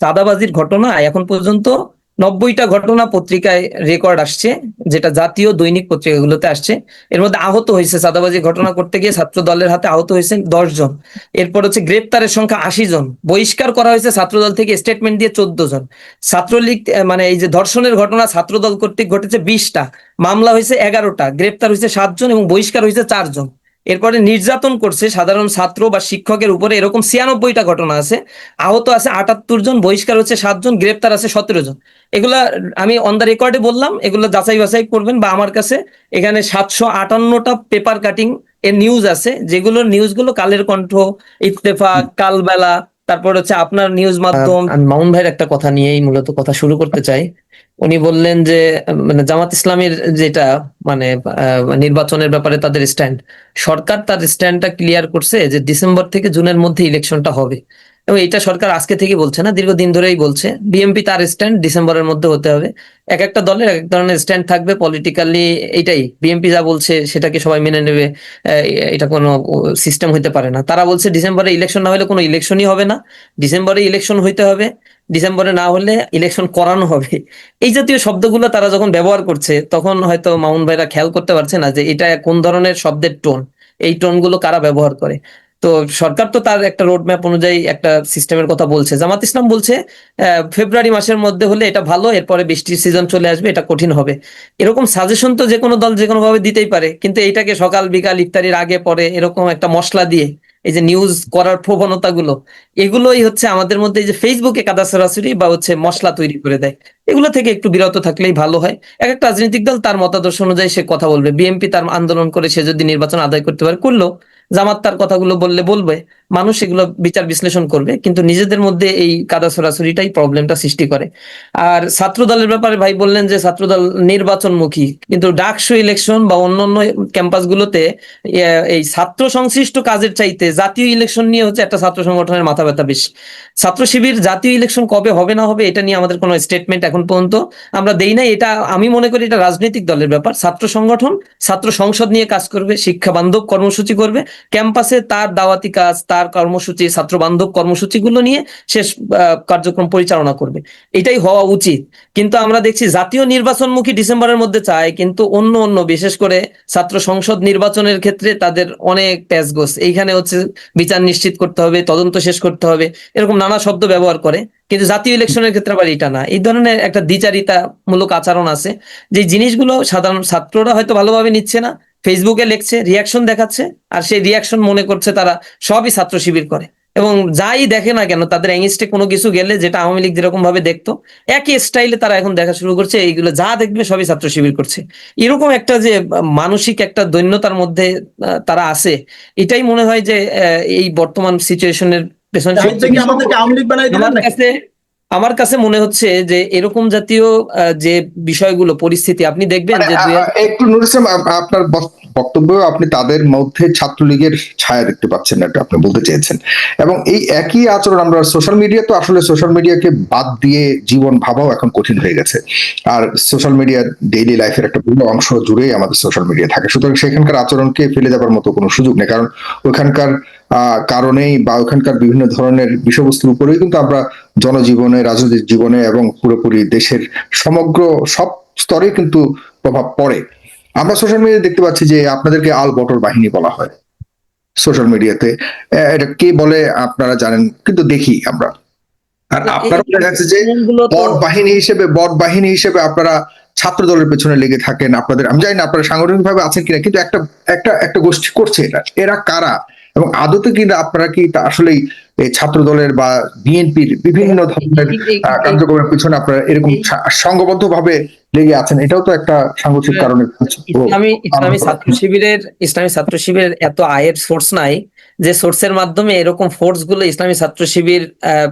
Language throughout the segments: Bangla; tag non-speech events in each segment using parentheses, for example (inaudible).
চাঁদাবাজির ঘটনা এখন পর্যন্ত নব্বইটা ঘটনা পত্রিকায় রেকর্ড আসছে, যেটা জাতীয় দৈনিক পত্রিকাগুলোতে আসছে। এর মধ্যে আহত হয়েছে চাঁদাবাজি ঘটনা করতে গিয়ে ছাত্র দলের হাতে আহত হয়েছে দশ জন এরপর হচ্ছে গ্রেপ্তারের সংখ্যা আশি জন বহিষ্কার করা হয়েছে ছাত্রদল থেকে স্টেটমেন্ট দিয়ে চোদ্দ জন ছাত্রলীগ মানে এই যে ধর্ষণের ঘটনা ছাত্রদল কর্তৃক ঘটেছে বিশটা। মামলা হয়েছে এগারোটা। গ্রেপ্তার হয়েছে সাতজন এবং বহিষ্কার হয়েছে চারজন। এরপরে নির্যাতন করছে সাধারণ ছাত্র বা শিক্ষকের উপরে। এরকম ছিয়ানব্বইটা ঘটনা আছে। আহত আছে আটাত্তর জন, বহিষ্কার হচ্ছে সাতজন গ্রেপ্তার আছে সতেরো জন। এগুলা আমি অন দ্য রেকর্ডে বললাম, এগুলো যাচাই বাছাই করবেন বা আমার কাছে এখানে সাতশো আটান্নটা পেপার কাটিং এর নিউজ আছে যেগুলো নিউজগুলো কালের কণ্ঠ, ইত্তেফাক, কালবেলা তারপর হচ্ছে আপনার নিউজ মাধ্যম মামুন ভাইয়ের একটা কথা নিয়েই মূলত কথা শুরু করতে চাই। উনি বললেন যে মানে জামাত ইসলামের যেটা মানে নির্বাচনের ব্যাপারে তাদের স্ট্যান্ড সরকার তার স্ট্যান্ডটা ক্লিয়ার করছে যে ডিসেম্বর থেকে জুনের মধ্যে ইলেকশনটা হবে। এবং এটা সরকার আজকে থেকে বলছে না, দীর্ঘদিন ধরেই বলছে। বিএনপি তার স্ট্যান্ড ডিসেম্বরের মধ্যে হতে হবে। এক একটা দলের এক ধরনের স্ট্যান্ড থাকবে পলিটিক্যালি এটাই। বিএনপি যা বলছে সেটাকে সবাই মেনে নেবে এটা কোনো সিস্টেম হইতে পারে না। তারা বলছে ডিসেম্বরে ইলেকশন না হলে কোনো ইলেকশনই হবে না। ডিসেম্বরে ইলেকশন হইতে হবে। ডিসেম্বরে না হলে ইলেকশন করানো হবে। এই জাতীয় শব্দগুলো তারা যখন ব্যবহার করছে, তখন হয়তো মামুন ভাইরা খেয়াল করতে পারছে না যে এটা কোন ধরনের শব্দের টোন। এই টোনগুলো কারা ব্যবহার করে? তো সরকার তো তার একটা রোড ম্যাপ অনুযায়ী একটা সিস্টেমের কথা বলছে। জামাত ইসলাম বলছে ফেব্রুয়ারি মাসের মধ্যে হলে এটা ভালো, এরপরে বৃষ্টির সিজন চলে আসবে, এটা কঠিন হবে। এরকম সাজেশন তো যে কোনো দল যে কোনো ভাবে দিতেই পারে, কিন্তু এইটাকে সকাল বিকাল ইফতারির আগে পরে এরকম একটা মশলা দিয়ে, এই যে নিউজ করার প্রবণতা গুলো এগুলোই হচ্ছে আমাদের মধ্যে যে ফেসবুকে কাদা সরাসরি বা হচ্ছে মশলা তৈরি করে দেয়। এগুলো থেকে একটু বিরত থাকলেই ভালো হয়। এক একটা রাজনৈতিক দল তার মতাদর্শ অনুযায়ী সে কথা বলবে। বিএনপি তার আন্দোলন করে সে যদি নির্বাচন আদায় করতে পারে করল জামাত তার কথাগুলো বললে বলবে। মানুষ এগুলো বিচার বিশ্লেষণ করবে। কিন্তু নিজেদের মধ্যে এই কাদা সরাসরিটাই প্রবলেমটা সৃষ্টি করে। আর ছাত্র দলের ব্যাপারে ভাই বললেন যে ছাত্র ছাত্রদল নির্বাচনমুখী। কিন্তু ডাকসু ইলেকশন বা অন্যান্য ক্যাম্পাসগুলোতে এ- এই ছাত্র সংশ্লিষ্ট কাজের চাইতে জাতীয় ইলেকশন নিয়ে হচ্ছে একটা ছাত্র সংগঠনের মাথা ব্যথা বেশি। ছাত্র শিবির জাতীয় ইলেকশন কবে হবে না হবে, এটা নিয়ে আমাদের কোনো স্টেটমেন্ট এখন পর্যন্ত আমরা দেই নাই। এটা আমি মনে করি এটা রাজনৈতিক দলের ব্যাপার। ছাত্র সংগঠন, ছাত্র সংসদ নিয়ে কাজ করবে, শিক্ষা বান্ধব কর্মসূচি করবে ক্যাম্পাসে তার দাওয়াতি কাজ, তার কর্মসূচি ছাত্র বান্ধব কর্মসূচিগুলো নিয়ে শেষ কার্যক্রম পরিচালনা করবে। এটাই হওয়া উচিত। কিন্তু আমরা দেখছি জাতীয় নির্বাচনমুখী ডিসেম্বরের মধ্যে চায়, কিন্তু অন্য অন্য, বিশেষ করে ছাত্র সংসদ নির্বাচনের ক্ষেত্রে তাদের অনেক প্যাচগোস এইখানে হচ্ছে বিচার নিশ্চিত করতে হবে, তদন্ত শেষ করতে হবে, এরকম নানা শব্দ ব্যবহার করে। কিন্তু জাতীয় ইলেকশনের ক্ষেত্রে আবার এটা না। এই ধরনের একটা দ্বিচারিতামূলক আচরণ আছে, যে জিনিসগুলো সাধারণ ছাত্ররা হয়তো ভালোভাবে নিচ্ছে না ফেসবুকে লিখছে রিয়াকশন দেখাচ্ছে আর সেই রিয়াকশন মনে করছে তারা সবই ছাত্র শিবির করে। এবং যাই দেখে না কেন তাদের এগেনস্টে কোনো কিছু গেলে যেটা আওয়ামী লীগ যেরকম ভাবে দেখতো একই স্টাইলে তারা এখন দেখা শুরু করছে এইগুলো যা দেখবে সবই ছাত্র শিবির করছে। এরকম একটা যে মানসিক একটা দৈন্যতার মধ্যে তারা আছে এটাই মনে হয় যে এই বর্তমান সিচুয়েশনের পেছনে আওয়ামী লীগ বানাই আমার কাছে মনে হচ্ছে যে এরকম জাতীয় যে বিষয়গুলো পরিস্থিতি আপনি দেখবেন মানে যে একটু নুর আপনার বক্তব্য আপনি তাদের মধ্যে ছাত্রলীগের ছায়া দেখতে পাচ্ছেন এটা আপনি বলতে চেয়েছেন। এবং এই একই আচরণ আমরা সোশ্যাল মিডিয়া তো আসলে সোশ্যাল মিডিয়াকে বাদ দিয়ে জীবন ভাবাও এখন কঠিন হয়ে গেছে। আর সোশ্যাল মিডিয়া ডেইলি লাইফের একটা বড় অংশ জুড়েই আমাদের সোশ্যাল মিডিয়া থাকে। সুতরাং সেখানকার আচরণকে ফেলে যাবার মতো কোনো সুযোগ নেই। কারণ ওখানকার কারণেই বা ওখানকার বিভিন্ন ধরনের বিষয়বস্তুর উপরেই কিন্তু আমরা জনজীবনে রাজনৈতিক জীবনে এবং পুরোপুরি দেশের সমগ্র সব স্তরে কিন্তু প্রভাব পড়ে। আমরা সোশ্যাল মিডিয়ায় দেখতে পাচ্ছি যে আপনাদেরকে আল বটর বাহিনী বলা হয় সোশ্যাল মিডিয়াতে এটা কে বলে আপনারা জানেন কিন্তু দেখি আমরা। আর আপনারা দেখা যাচ্ছে যে বট বাহিনী হিসেবে বট বাহিনী হিসেবে আপনারা ছাত্র দলের পেছনে লেগে থাকেন। আপনাদের আমি জানি না আপনারা সাংগঠনিক ভাবে আছেন কিনা কিন্তু একটা একটা একটা গোষ্ঠী করছে এটা এরা কারা? এবং আদতে কিন্তু আপনারা কি আসলেই ছাত্র দলের বা বিএনপির বিভিন্ন ধরনের এই- আহ, কার্যক্রমের পিছনে আপনারা এরকম সংঘবদ্ধ ভাবে লেগে আছেন এটাও তো একটা সাংগঠনিক হ্যাঁ, কারণে ইসলামী ইসলামী ছাত্র শিবিরের ইসলামী ছাত্র শিবিরের এত আয়ের সোর্স নাই যে সোর্সের মাধ্যমে এরকম ফোর্সগুলো ইসলামী ছাত্র শিবির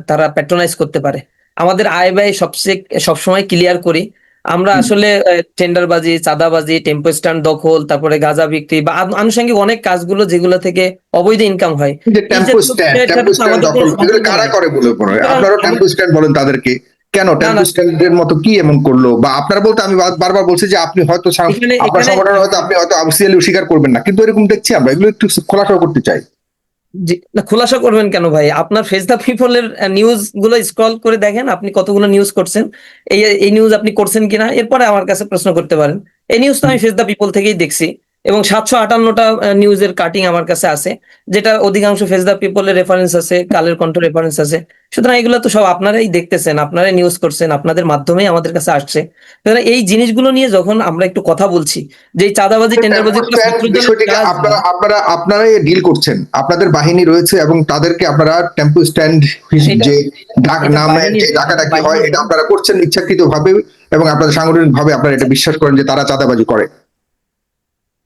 তারা প্যাট্রোনাইজ করতে পারে। আমাদের আয় ব্যয় সবচেয়ে সবসময় ক্লিয়ার করি আমরা। আসলে টেন্ডারবাজি চাঁদাবাজি টেম্পো স্ট্যান্ড দখল তারপরে গাঁজা বিক্রি বা আন- আনুষঙ্গিক অনেক কাজগুলো যেগুলো থেকে অবৈধ ইনকাম হয়। টেম্পো স্ট্যান্ড টেম্পো স্ট্যান্ড দখল এগুলো কারা করে বলে আপনারা টেম্পো স্ট্যান্ড বলেন তাদেরকে। কেন? টেম্পো। স্ট্যান্ডের মতো কি এমন করল? বা আপনারা বলতে আমি বারবার বলছি যে আপনি হয়তো আপনার সংগঠন হয়তো আপনি হয়তো আবসিয়ালি স্বীকার করবেন না। কিন্তু এরকম দেখছি আমরা এগুলো একটু খোলাসা করতে চাই। না, খোলাসা করবেন কেন ভাই? আপনার ফেস দ্য পিপলের নিউজগুলো স্ক্রল করে দেখেন, আপনি কতগুলো নিউজ করছেন। এই এই নিউজ আপনি করছেন কিনা, এরপরে আমার কাছে প্রশ্ন করতে পারেন। এই নিউজ তো আমি ফেস দ্য পিপল থেকেই দেখছি। এবং সাতশো আটান্নটা নিউজের কাটিং আমার কাছে আছে যেটা অধিকাংশ ফেস দ্য পিপলের রেফারেন্স আছে কালের কণ্ঠ রেফারেন্স আছে। সুতরাং এগুলো তো সব আপনারাই দেখতেছেন আপনারাই নিউজ করছেন আপনাদের মাধ্যমেই আমাদের কাছে আসছে। সুতরাং এই জিনিসগুলো নিয়ে যখন আমরা একটু কথা বলছি যে চাঁদাবাজি টেন্ডারবাজি আপনারা আপনারা আপনারাই ডিল করছেন আপনাদের বাহিনী রয়েছে এবং তাদেরকে আপনারা টেম্পো স্ট্যান্ড যে ডাক নামে যে ডাকাডাকি হয় এটা আপনারা করছেন ইচ্ছাকৃত ভাবে এবং আপনাদের সাংগঠনিক ভাবে আপনারা এটা বিশ্বাস করেন যে তারা চাঁদাবাজি করে।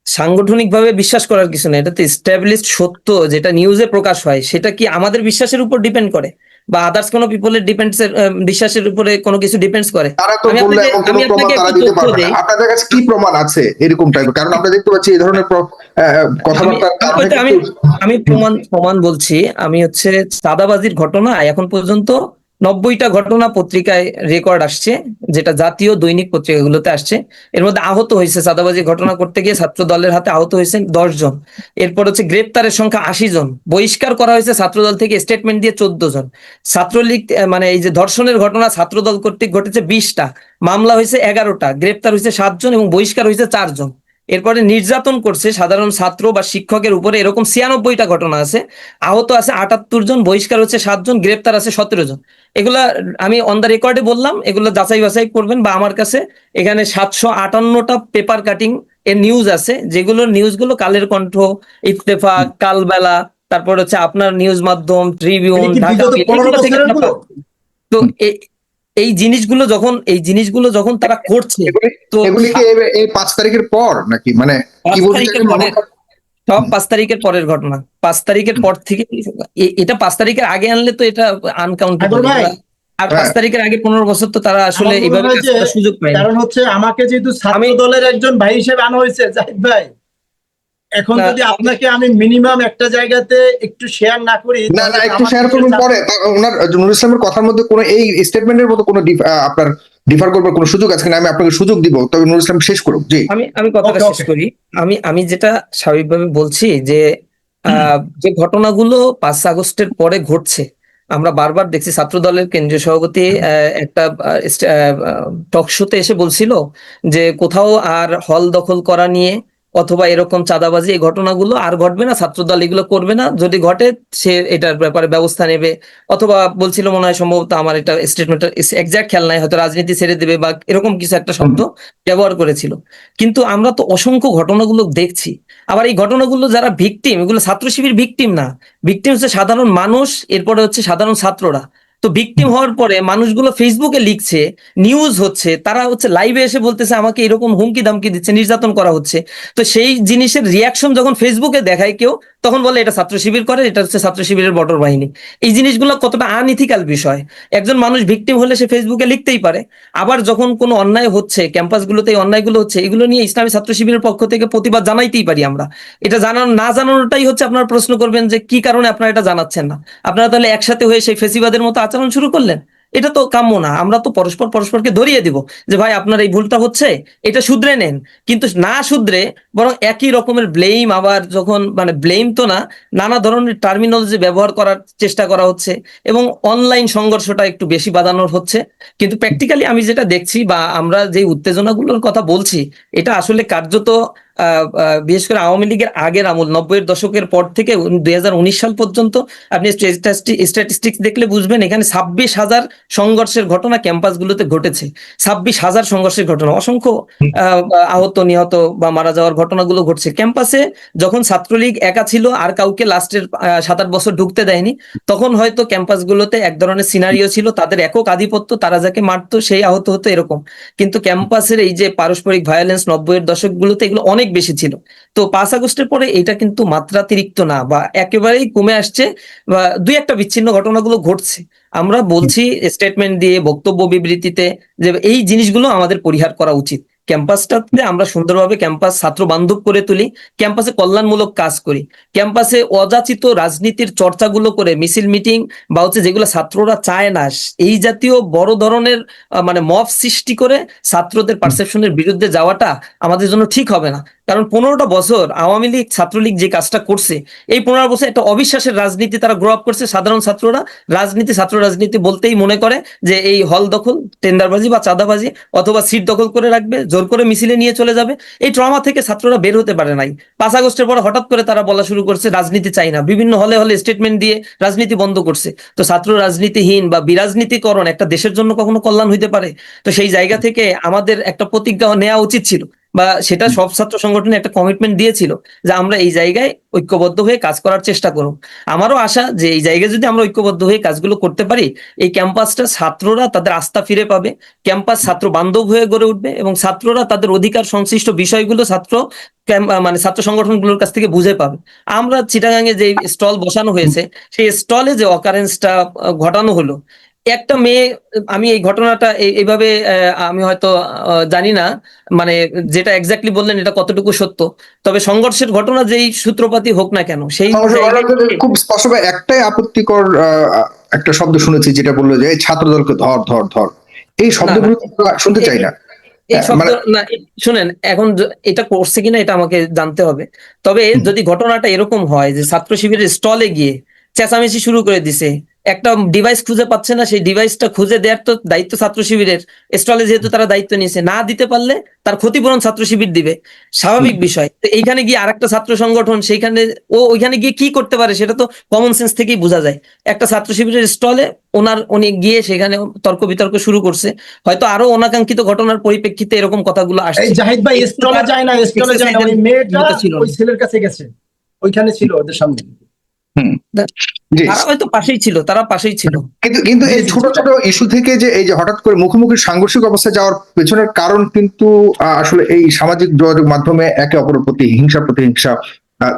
সাংগঠনিক ভাবে বিশ্বাস করার কিছু নেই এটা তো এস্টাবলিশড সত্য যেটা নিউজে প্রকাশ হয় সেটা কি আমাদের বিশ্বাসের উপর ডিপেন্ড করে? বা আদার্স কোনো পিপলের ডিপেন্ডস বিশ্বাসের উপরে কোনো কিছু ডিপেন্ডস করে? তারা তো আমি বললে আপনাকে- আমি আপনাকে তারা একটা দিতে তথ্য পারবে দেই। আপনাদের কাছে কি প্রমাণ আছে এরকম টাইপের কারণ আমরা দেখতে পাচ্ছি এই ধরনের কথাবার্তা আমি- প্রমাণ প্রমাণ বলছি। আমি হচ্ছে চাঁদাবাজির ঘটনা এখন পর্যন্ত নব্বইটা ঘটনা পত্রিকায় রেকর্ড আসছে, যেটা জাতীয় দৈনিক পত্রিকাগুলোতে আসছে। এর মধ্যে আহত হয়েছে চাঁদাবাজি ঘটনা করতে গিয়ে ছাত্র দলের হাতে আহত হয়েছেন দশ জন। এরপর হচ্ছে গ্রেপ্তারের সংখ্যা আশি জন। বহিষ্কার করা হয়েছে ছাত্রদল থেকে স্টেটমেন্ট দিয়ে চোদ্দ জন। ছাত্রলীগ মানে এই যে ধর্ষণের ঘটনা ছাত্রদল কর্তৃক ঘটেছে বিশটা। মামলা হয়েছে এগারোটা। গ্রেপ্তার হয়েছে সাতজন এবং বহিষ্কার হয়েছে চারজন এরপরে নির্যাতন করছে সাধারণ ছাত্র বা শিক্ষকের উপরে। এরকম ছিয়ানব্বইটা ঘটনা আছে। আহত আছে আটাত্তর জন বহিষ্কার হচ্ছে সাতজন গ্রেপ্তার আছে সতেরো জন। এগুলা আমি অন দ্য রেকর্ডে বললাম এগুলো যাচাই বাছাই করবেন বা আমার কাছে এখানে সাতশো আটান্নটা পেপার কাটিং এর নিউজ আছে যেগুলোর নিউজগুলো কালের কণ্ঠ ইত্তেফাক কালবেলা তারপর হচ্ছে আপনার নিউজ মাধ্যম ট্রিবিউন ঢাকা। তো এই জিনিসগুলো যখন এই জিনিসগুলো যখন তারা করছে তো এই- পাঁচ তারিখের পর নাকি? মানে সব পাঁচ তারিখের পরের ঘটনা। পাঁচ তারিখের পর থেকে এটা পাঁচ তারিখের আগে আনলে তো এটা আনকাউন্টেবল ভাই, আর পাঁচ হ্যাঁ। তারিখের আগে পনেরো বছর তো তারা আসলে এইভাবে সুযোগ পায় কারণ হচ্ছে আমাকে যেহেতু ছাত্র আমি- দলের একজন ভাই হিসেবে আনা হয়েছে জাহিদ ভাই। এখন যদি আপনাকে আমি মিনিমাম একটা জায়গাতে একটু শেয়ার না করি না না একটু শেয়ার করুন পরে। ওনার নুরুল ইসলামের কথার মধ্যে কোনো এই স্টেটমেন্টের মতো কোনো আপনার ডিফার করবার কোনো সুযোগ আছে কিনা? আমি আপনাকে সুযোগ দিব। তবে নুরুল ইসলাম শেষ করুক জি। আমি আমি কথাটা শেষ করি। আমি আমি যেটা স্বাভাবিকভাবে বলছি যে আহ, যে ঘটনাগুলো পাঁচ আগস্টের পরে ঘটছে আমরা বারবার দেখছি ছাত্র দলের কেন্দ্রীয় সভাপতি আহ, একটা টক শোতে এসে বলছিল যে কোথাও আর হল দখল করা নিয়ে অথবা এরকম চাঁদাবাজি এই ঘটনাগুলো আর ঘটবে না ছাত্রদল এগুলো করবে না। যদি ঘটে সে এটার ব্যাপারে ব্যবস্থা নেবে। অথবা বলছিল মনে হয় সম্ভবত আমার এটা স্টেটমেন্ট এক্সাক্ট খেয়াল নাই হয়তো রাজনীতি ছেড়ে দেবে বা এরকম কিছু একটা শব্দ ব্যবহার করেছিল। কিন্তু আমরা তো অসংখ্য ঘটনাগুলো দেখছি। আবার এই ঘটনাগুলো যারা ভিকটিম এগুলো ছাত্র শিবির ভিকটিম না। ভিকটিম হচ্ছে সাধারণ মানুষ এরপরে হচ্ছে সাধারণ ছাত্ররা। তো ভিকটিম হওয়ার পরে মানুষগুলো ফেসবুকে লিখছে নিউজ হচ্ছে তারা হচ্ছে লাইভে এসে বলতেছে আমাকে এরকম হুমকি দামকি দিচ্ছে নির্যাতন করা হচ্ছে। তো সেই জিনিসের রিয়াকশন যখন ফেসবুকে দেখায় কেউ তখন বলে এটা ছাত্র শিবির করে এটা হচ্ছে ছাত্র শিবিরের বটর বাহিনী। এই জিনিসগুলো কতটা আনইথিক্যাল বিষয়। একজন মানুষ ভিকটিম হলে সে ফেসবুকে লিখতেই পারে। আবার যখন কোনো অন্যায় হচ্ছে ক্যাম্পাসগুলোতে এই অন্যায়গুলো হচ্ছে এগুলো নিয়ে ইসলামী ছাত্র শিবিরের পক্ষ থেকে প্রতিবাদ জানাইতেই পারি আমরা। এটা জানানো না জানানোটাই হচ্ছে আপনারা প্রশ্ন করবেন যে কি কারণে আপনারা এটা জানাচ্ছেন না? আপনারা তাহলে একসাথে হয়ে সেই ফেসিবাদের মতো আচরণ শুরু করলেন, এটা তো কাম্য না। আমরা তো পরস্পর পরস্পরকে ধরিয়ে দিব যে, ভাই, আপনার এই ভুলটা হচ্ছে, এটা শুধরে নেন। কিন্তু না শুধরে, বরং একই রকমের ব্লেম আবার যখন মানে ব্লেম তো না, নানা ধরনের টার্মিনোলজি ব্যবহার করার চেষ্টা করা হচ্ছে এবং অনলাইন সংঘর্ষটা একটু বেশি বাড়ানোর হচ্ছে। কিন্তু প্র্যাকটিক্যালি আমি যেটা দেখছি বা আমরা যে উত্তেজনাগুলোর কথা বলছি, এটা আসলে কার্যত বিশেষ করে আওয়ামী লীগের আগের আমল নব্বইয়ের দশকের পর থেকে দুই হাজার উনিশ সাল পর্যন্ত আপনি স্ট্যাটিস্টিক্স দেখলে বুঝবেন এখানে ছাব্বিশ হাজার সংঘর্ষের ঘটনা ক্যাম্পাসগুলোতে ঘটেছে। ছাব্বিশ হাজার সংঘর্ষের ঘটনা। অসংখ্য আহ, আহত নিহত বা মারা যাওয়ার ঘটনাগুলো ঘটছে। ক্যাম্পাসে যখন ছাত্রলীগ একা ছিল আর কাউকে লাস্টের সাত আট বছর ঢুকতে দেয়নি তখন হয়তো ক্যাম্পাসগুলোতে এক ধরনের সিনারিও ছিল তাদের একক আধিপত্য তারা যাকে মারতো সেই আহত হতো এরকম। কিন্তু ক্যাম্পাসের এই যে পারস্পরিক ভায়োলেন্স নব্বইয়ের দশকগুলোতে এগুলো অনেক বেশি ছিল। তো পাঁচ আগস্টের পরে এটা কিন্তু মাত্রাতিরিক্ত না বা একেবারেই কমে আসছে বা দুই একটা বিচ্ছিন্ন ঘটনাগুলো ঘটছে। আমরা বলছি স্টেটমেন্ট দিয়ে বক্তব্য বিবৃতিতে যে এই জিনিসগুলো আমাদের পরিহার করা উচিত। ক্যাম্পাসটাতে আমরা সুন্দরভাবে ক্যাম্পাস ছাত্র বান্ধব করে তুলি ক্যাম্পাসে কল্যাণমূলক কাজ করি। ক্যাম্পাসে অযাচিত রাজনীতির চর্চাগুলো করে মিছিল মিটিং বা হচ্ছে যেগুলো ছাত্ররা চায় না এই জাতীয় বড় ধরনের মানে মব সৃষ্টি করে ছাত্রদের পারসেপশনের বিরুদ্ধে যাওয়াটা আমাদের জন্য ঠিক হবে না। কারণ পনেরোটা বছর আওয়ামী লীগ ছাত্রলীগ যে কাজটা করছে, এই পনেরো বছর একটা অবিশ্বাসের রাজনীতি তারা গ্রো আপ করছে। সাধারণ ছাত্ররা রাজনীতি, ছাত্র রাজনীতি বলতেই মনে করে যে এই হল দখল, টেন্ডারবাজি বা চাঁদাবাজি অথবা সিট দখল করে রাখবে, জোর করে মিছিলে নিয়ে চলে যাবে। এই ট্রমা থেকে ছাত্ররা বের হতে পারে নাই। পাঁচ আগস্টের পর হঠাৎ করে তারা বলা শুরু করছে, রাজনীতি চাই না। বিভিন্ন হলে হলে স্টেটমেন্ট দিয়ে রাজনীতি বন্ধ করছে। তো ছাত্র রাজনীতিহীন বা বিরাজনীতিকরণ একটা দেশের জন্য কখনো কল্যাণ হইতে পারে? তো সেই জায়গা থেকে আমাদের একটা প্রতিজ্ঞা নেওয়া উচিত ছিল। বা সেটা সব ছাত্র সংগঠনে একটা কমিটমেন্ট দিয়েছিল যে আমরা এই জায়গায় ঐক্যবদ্ধ হয়ে কাজ করার চেষ্টা করব আমারও আশা যে এই জায়গায় যদি আমরা ঐক্যবদ্ধ হয়ে কাজগুলো করতে পারি এই ক্যাম্পাসটা ছাত্ররা তাদের আস্থা ফিরে পাবে ক্যাম্পাস ছাত্র বান্ধব হয়ে গড়ে উঠবে এবং ছাত্ররা তাদের অধিকার সংশ্লিষ্ট বিষয়গুলো ছাত্র মানে ছাত্র সংগঠনগুলোর কাছ থেকে বুঝে পাবে। আমরা চিটাগাঙে যে স্টল বসানো হয়েছে সেই স্টলে যে অকারেন্সটা ঘটানো হলো একটা মেয়ে আমি এই ঘটনাটা এইভাবে আমি হয়তো জানি না। মানে যেটা এক্স্যাক্টলি বললেন এটা কতটুকু সত্য? তবে সংঘর্ষের ঘটনা যেই সূত্রপাতই হোক না কেন সেই খুব স্পষ্টভাবে একটাই আপত্তিকর একটা শব্দ শুনেছি যেটা বলল যে ছাত্রদলকে ধর ধর ধর। এই শব্দগুলো শুনতে চাই না? হ্যাঁ, শব্দ মানে- না শুনেন এখন এটা করছে কিনা এটা আমাকে জানতে হবে। তবে যদি ঘটনাটা এরকম হয় যে ছাত্র শিবিরের স্টলে গিয়ে চেঁচামেচি শুরু করে দিছে একটা ডিভাইস খুঁজে পাচ্ছে না সেই ডিভাইসটা খুঁজে দেওয়ার তো দায়িত্ব ছাত্র শিবিরের। স্টলে যেহেতু তারা দায়িত্ব নিয়েছে না দিতে পারলে তার ক্ষতিপূরণ ছাত্র শিবির দিবে। স্বাভাবিক বিষয়। তো এইখানে গিয়ে আরেকটা ছাত্র সংগঠন সেইখানে ও ওইখানে গিয়ে কি করতে পারে সেটা তো কমন সেন্স থেকেই বোঝা যায়। একটা ছাত্র শিবিরের স্টলে ওনার উনি গিয়ে সেখানে তর্ক বিতর্ক শুরু করছে। হয়তো আরও অনাকাঙ্ক্ষিত ঘটনার পরিপ্রেক্ষিতে এরকম কথাগুলো এই আসছে জাহিদ ভাই স্টলে যায় না স্টলে যায় না ওই মেয়েটা ছিল ওই ছেলের কাছে গেছে। ওইখানে ছিল ওদের সামনে। জি তারা হয়তো পাশেই ছিল তারা পাশেই ছিল। কিন্তু কিন্তু এই ছোট ছোট ইস্যু থেকে যে এই যে হঠাৎ করে মুখোমুখি সাংঘর্ষিক অবস্থায় যাওয়ার পেছনের কারণ কিন্তু আসলে এই সামাজিক যোগাযোগ মাধ্যমে একে অপরের প্রতি হিংসা প্রতিহিংসা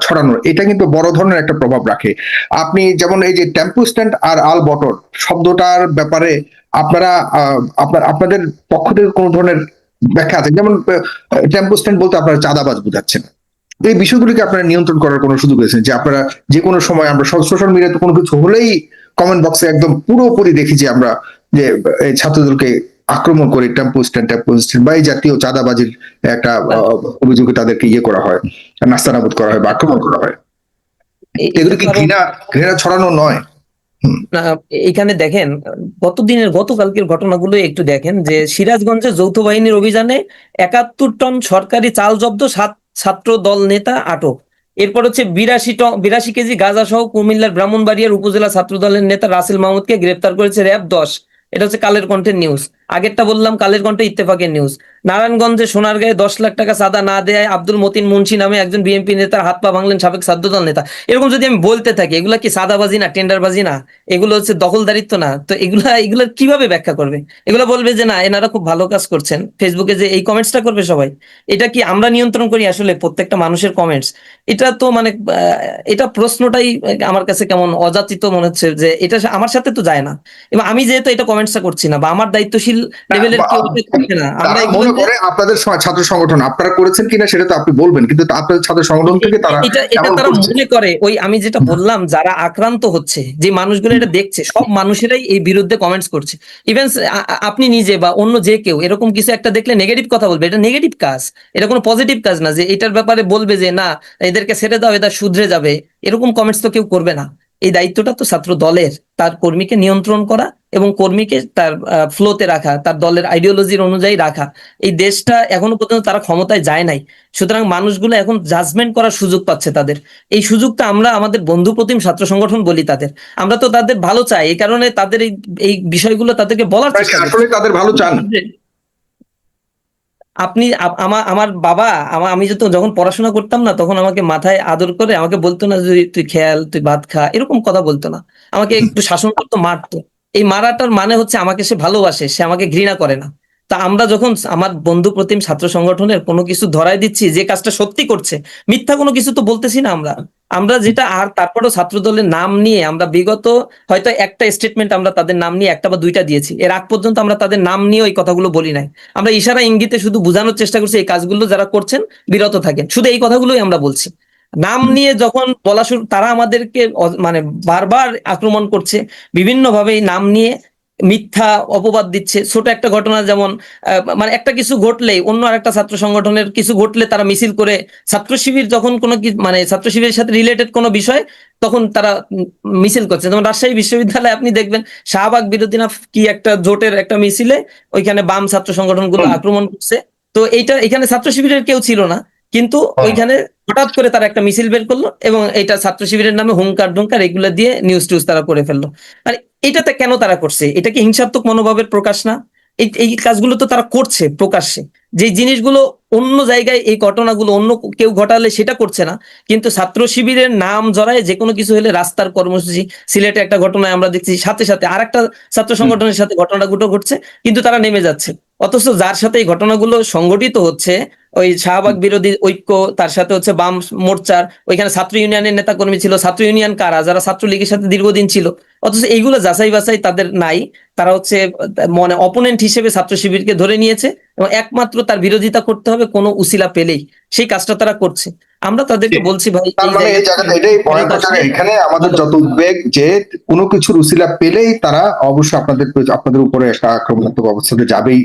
ছড়ানোর এটা কিন্তু বড় ধরনের একটা প্রভাব রাখে। আপনি যেমন এই যে টেম্পো স্ট্যান্ড আর আল বটর শব্দটার ব্যাপারে আপনারা আহ, আপনার আপনাদের পক্ষ থেকে কোনো ধরনের ব্যাখ্যা আছে? যেমন টেম্পো স্ট্যান্ড বলতে আপনারা চাঁদাবাজ বুঝাচ্ছেন। এই বিষয়গুলিকে আপনারা নিয়ন্ত্রণ করার কোনো সুযোগ আছে যে আপনারা যে কোনো সময় আমরা সোশ্যাল মিডিয়াতে কোনো কিছু হলেই কমেন্ট বক্সে একদম পুরোপুরি দেখি যে আমরা যে এই ছাত্রদলকে আক্রমণ করে টেম্পো স্ট্যান্ড টেম্পো স্ট্যান্ড বা এই জাতীয় চাঁদাবাজির একটা অভিযোগে তাদেরকে ইয়ে করা হয় নাস্তানাবুদ করা হয় বা আক্রমণ করা হয়। এগুলো কি ঘৃণা ঘৃণা ছড়ানো নয়? এখানে দেখেন গতদিনের গতকালকের ঘটনাগুলো একটু দেখেন যে সিরাজগঞ্জে যৌথ বাহিনীর অভিযানে একাত্তর টন সরকারি চাল জব্দ সাত ছাত্র দল নেতা আটক। এরপর হচ্ছে বিরাশি বিরাশি কেজি গাজা সহ কুমিল্লার ব্রাহ্মণবাড়িয়ার উপজেলা ছাত্র দলের নেতা রাসেল মাহমুদকে গ্রেপ্তার করেছে র্যাব দশ। এটা হচ্ছে কালের কণ্ঠের নিউজ আগেরটা বললাম, কালের কণ্ঠে ইত্তেফাকের নিউজ নারায়ণগঞ্জে সোনারগাঁয়ে দশ লাখ টাকা চাঁদা না দেয় আব্দুল মতিন মুন্সি নামে একজন বিএনপি নেতার হাত পা ভাঙলেন সাবেক ছাত্রদল নেতা। এরকম যদি আমি বলতে থাকি, এগুলা কি সাদাবাজি না টেন্ডারবাজি না? এগুলো হচ্ছে দখলদারিত্ব না? তো এগুলা, এগুলো কীভাবে ব্যাখ্যা করবে? এগুলো বলবে যে না, এনারা খুব ভালো কাজ করছেন। ফেসবুকে যে এই কমেন্টসটা করবে সবাই। এটা কি আমরা নিয়ন্ত্রণ করি আসলে প্রত্যেকটা মানুষের কমেন্টস এটা তো মানে এটা প্রশ্নটাই আমার কাছে কেমন অযাচিত মনে হচ্ছে যে এটা আমার সাথে তো যায় না। এবং আমি যেহেতু এটা কমেন্টসটা করছি না বা আমার দায়িত্বশীল লেভেলের কেউ এটা না। আমরা মনে করে আপনাদের ছাত্র সংগঠন। আপনারা করেছেন কিনা সেটা তো আপনি বলবেন কিন্তু আপনাদের ছাত্র সংগঠন থেকে তারা এটা এটা তারা মনে করে। ওই আমি যেটা বললাম যারা আক্রান্ত হচ্ছে যে মানুষগুলো এটা দেখছে সব মানুষেরাই এই বিরুদ্ধে কমেন্টস করছে। ইভেন আপনি নিজে বা অন্য যে কেউ এরকম কিছু একটা দেখলে নেগেটিভ কথা বলবে। এটা নেগেটিভ কাজ। এটা কোনো পজিটিভ কাজ না যে এটার ব্যাপারে বলবে যে না এদেরকে ছেড়ে দাও এটা শুধরে যাবে। এরকম কমেন্টস তো কেউ করবে না। এই দায়িত্বটা তো ছাত্র দলের। তার কর্মীকে নিয়ন্ত্রণ করা এবং কর্মীকে তার ফ্লোতে রাখা তার দলের আইডিওলজির অনুযায়ী রাখা। এই দেশটা এখনও পর্যন্ত তারা ক্ষমতায় যায় নাই। সুতরাং মানুষগুলো এখন জাজমেন্ট করার সুযোগ পাচ্ছে তাদের। এই সুযোগটা আমরা আমাদের বন্ধু প্রতিম ছাত্র সংগঠন বলি তাদের। আমরা তো তাদের ভালো চাই এই কারণে তাদের এই এই বিষয়গুলো তাদেরকে বলার চেষ্টা আসলে তাদের ভালো চান। আপনি আমার আমার বাবা আমার আমি যত যখন পড়াশোনা করতাম না তখন আমাকে মাথায় আদর করে আমাকে বলতো না যে তুই খেয়াল তুই ভাত খা। এরকম কথা বলতো না। আমাকে (laughs) একটু শাসন করতো মারতো। এই মারাটার মানে হচ্ছে আমাকে সে ভালোবাসে, সে আমাকে ঘৃণা করে না। তা আমরা যখন আমার বন্ধু প্রতিম ছাত্র সংগঠনের কোনো কিছু ধরাই দিচ্ছি, যে কাজটা সত্যি করছে, মিথ্যা কোনো কিছু তো বলতেছি না আমরা। আমরা যেটা আর তারপরেও ছাত্র দলের নাম নিয়ে আমরা বিগত হয়তো একটা স্টেটমেন্ট আমরা তাদের নাম নিয়ে একটা বা দুইটা দিয়েছি। এর আগ পর্যন্ত আমরা তাদের নাম নিয়ে ওই কথাগুলো বলি নাই। আমরা ইশারা ইঙ্গিতে শুধু বোঝানোর চেষ্টা করছি এই কাজগুলো যারা করছেন, বিরত থাকেন। শুধু এই কথাগুলোই আমরা বলছি। নাম নিয়ে যখন বলা শুরু তারা আমাদেরকে মানে বারবার আক্রমণ করছে বিভিন্ন ভাবে নাম নিয়ে মিথ্যা অপবাদ দিচ্ছে। ছোট একটা ঘটনা যেমন আহ, মানে একটা কিছু ঘটলেই অন্য আরেকটা ছাত্র সংগঠনের কিছু ঘটলে তারা মিছিল করে ছাত্র শিবির যখন কোনো কি- মানে ছাত্র শিবিরের সাথে রিলেটেড কোনো বিষয় তখন তারা মিছিল করছে। যেমন রাজশাহী বিশ্ববিদ্যালয়ে আপনি দেখবেন শাহবাগ বিরোধী না কি একটা জোটের একটা মিছিলে ওইখানে বাম ছাত্র সংগঠনগুলো আক্রমণ করছে। তো এইটা এখানে ছাত্র শিবিরের কেউ ছিল না। কিন্তু হ্যাঁ। ওইখানে হঠাৎ করে তারা একটা মিছিল বের করল এবং এটা ছাত্র শিবিরের নামে হুঙ্কার ডুঙ্কার এগুলো দিয়ে নিউজ টিউজ তারা করে ফেলল। মানে এটাতে কেন তারা করছে? এটা কি হিংসাত্মক মনোভাবের প্রকাশ না? এই কাজগুলো তো তারা করছে প্রকাশ্যে। যে জিনিসগুলো অন্য জায়গায় এই ঘটনাগুলো অন্য কেউ ঘটালে সেটা করছে না। কিন্তু ছাত্র শিবিরের নাম জড়ায় যে কোনো কিছু হলে রাস্তার কর্মসূচি সিলেটে একটা ঘটনায় আমরা দেখছি সাথে সাথে আরেকটা ছাত্র সংগঠনের সাথে ঘটনাগুলো ঘটছে কিন্তু তারা নেমে যাচ্ছে। অথচ যার সাথে এই ঘটনাগুলো সংগঠিত হচ্ছে ওই শাহবাগ বিরোধী ঐক্য তার সাথে হচ্ছে বাম মোর্চার ওইখানে ছাত্র ইউনিয়নের নেতা কর্মী ছিল ছাত্র ইউনিয়ন কারা যারা ছাত্রলীগের সাথে দীর্ঘদিন ছিল অথচ এইগুলো যাচাই বাছাই তাদের নাই তারা হচ্ছে মানে অপোনেন্ট হিসেবে ছাত্র শিবিরকে ধরে নিয়েছে এবং একমাত্র তার বিরোধিতা করতে হবে কোনো উসিলা পেলেই সেই কাজটা তারা করছে। আমরা তাদেরকে বলছি ভাই মানে এখানে আমাদের যত উদ্বেগ যে কোনো কিছুর উসিলা পেলেই তারা অবশ্যই আপনাদের আপনাদের উপরে একটা আক্রমণাত্মক অবস্থাতে যাবেই।